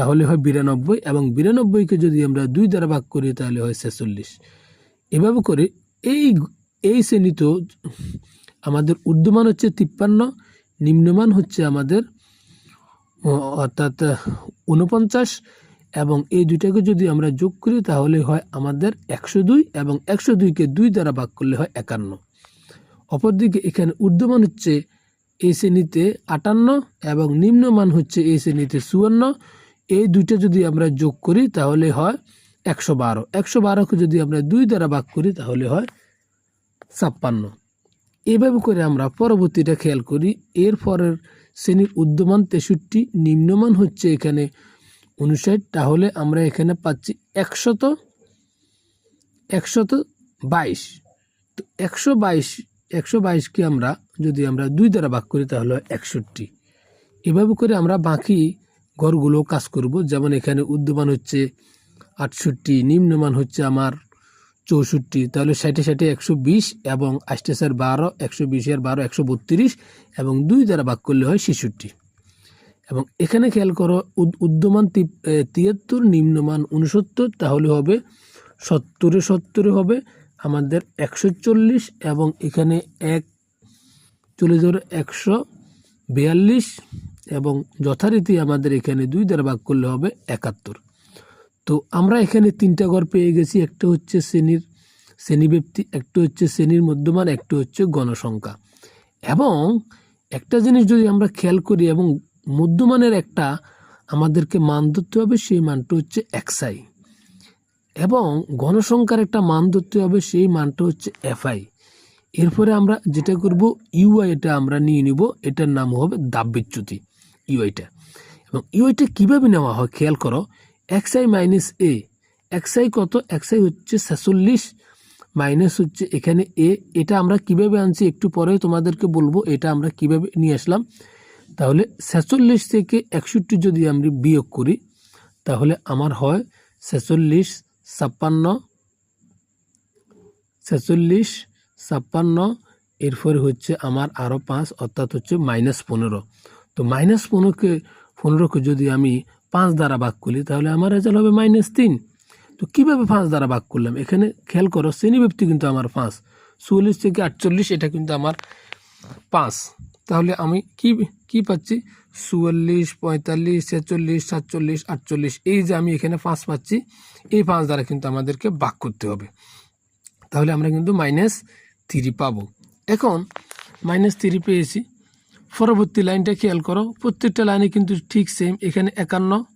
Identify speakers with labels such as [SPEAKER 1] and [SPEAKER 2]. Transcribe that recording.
[SPEAKER 1] তাহলে হয় বিরানব্বই এবং বিরানব্বইকে যদি আমরা দুই দ্বারা ভাগ করি তাহলে হয় ছেচল্লিশ। এভাবে করে এই এই শ্রেণীতেও আমাদের ঊর্ধ্বমান হচ্ছে তিপ্পান্ন, নিম্নমান হচ্ছে আমাদের অর্থাৎ উনপঞ্চাশ এবং এই দুইটাকে যদি আমরা যোগ করি তাহলে হয় আমাদের একশো দুই এবং একশো দুইকে দুই দ্বারা ভাগ করলে হয় একান্ন। অপরদিকে এখানে ঊর্ধ্বমান হচ্ছে এই শ্রেণীতে আটান্ন এবং নিম্নমান হচ্ছে এই শ্রেণীতে চুয়ান্ন এই দুইটা যদি আমরা যোগ করি, তাহলে হয় একশো বারো। একশো বারোকে যদি আমরা দুই দ্বারা ভাগ করি, তাহলে হয় ছাপ্পান্ন। এভাবে করে আমরা পরবর্তীটা খেয়াল করি। এর পরের শ্রেণির উদ্যমান তেষট্টি, নিম্নমান হচ্ছে এখানে উনষাট। তাহলে আমরা এখানে পাচ্ছি একশত একশত বাইশ। তো একশো বাইশ, একশো বাইশকে আমরা যদি আমরা দুই দ্বারা ভাগ করি, তাহলে হয় একষট্টি। এভাবে করে আমরা বাকি ঘরগুলো কাজ করব। যেমন এখানে উদ্যমান হচ্ছে আটষট্টি, নিম্নমান হচ্ছে আমার চৌষট্টি। তাহলে ষাটে ষাটে একশো বিশ এবং আষ্টাশের বারো, একশো বিশ বিশের বারো, একশো বত্রিশ এবং দুই দ্বারা ভাগ করলে হয় ছেষট্টি। এবং এখানে খেয়াল করো, উদ- উদ্যমান তিয়াত্তর, নিম্নমান উনসত্তর তাহলে হবে সত্তরে সত্তরে হবে, আমাদের একশো চল্লিশ এবং এখানে এক, চলে যাবে একশো বিয়াল্লিশ। এবং যথারীতি আমাদের এখানে দুই দ্বারা ভাগ করলে হবে একাত্তর। তো আমরা এখানে তিনটা ঘর পেয়ে গেছি, একটা হচ্ছে শ্রেণির শ্রেণীব্যক্তি একটা হচ্ছে শ্রেণির মধ্যমান, একটা হচ্ছে গণসংখ্যা। এবং একটা জিনিস যদি আমরা খেয়াল করি এবং মধ্যমানের একটা আমাদেরকে মান ধরতে হবে, সেই মানটা হচ্ছে এক্সআই এবং গণসংখ্যার একটা মান ধরতে হবে, সেই মানটা হচ্ছে এফআই এরপরে আমরা যেটা করব ইউআই এটা আমরা নিয়ে নিব, এটার নাম হবে দাববিচ্যুতি ইউআইটা। এবং ইউআইটা কীভাবে নেওয়া হয় খেয়াল করো x i minus A x i কত? এক্সআই হচ্ছে ছেচল্লিশ, মাইনাস হচ্ছে এখানে এ। এটা আমরা কীভাবে আনছি একটু পরে তোমাদেরকে বলব, এটা আমরা কীভাবে নিয়ে আসলাম। তাহলে ছেচল্লিশ থেকে একষট্টি যদি আমি বিয়োগ করি, তাহলে আমার হয় ছেচল্লিশ, ছাপ্পান্ন ছেচল্লিশ, ছাপ্পান্ন, এরপরে হচ্ছে আমার আরও পাঁচ, অর্থাৎ হচ্ছে মাইনাস পনেরো। তো মাইনাস পনেরোকে পনেরোকে যদি আমি পাঁচ দ্বারা ভাগ করি, তাহলে আমার রেজাল্ট হবে মাইনাস তিন। তো কীভাবে পাঁচ দ্বারা ভাগ করলাম? এখানে খেয়াল করো শ্রেণীব্যক্তি কিন্তু আমার পাঁচ, চুয়াল্লিশ থেকে আটচল্লিশ, এটা কিন্তু আমার পাঁচ। তাহলে আমি কি কি পাচ্ছি? চুয়াল্লিশ, পঁয়তাল্লিশ, ছেচল্লিশ, সাতচল্লিশ, আটচল্লিশ, এই যে আমি এখানে পাঁচ পাচ্ছি, এই পাঁচ দ্বারা কিন্তু আমাদেরকে ভাগ করতে হবে। তাহলে আমরা কিন্তু মাইনাস থ্রি পাবো। এখন মাইনাস থ্রি পেয়েছি পরবর্তী লাইনটা খেয়াল করো। প্রত্যেকটা লাইনে কিন্তু ঠিক সেম এখানে একান্ন।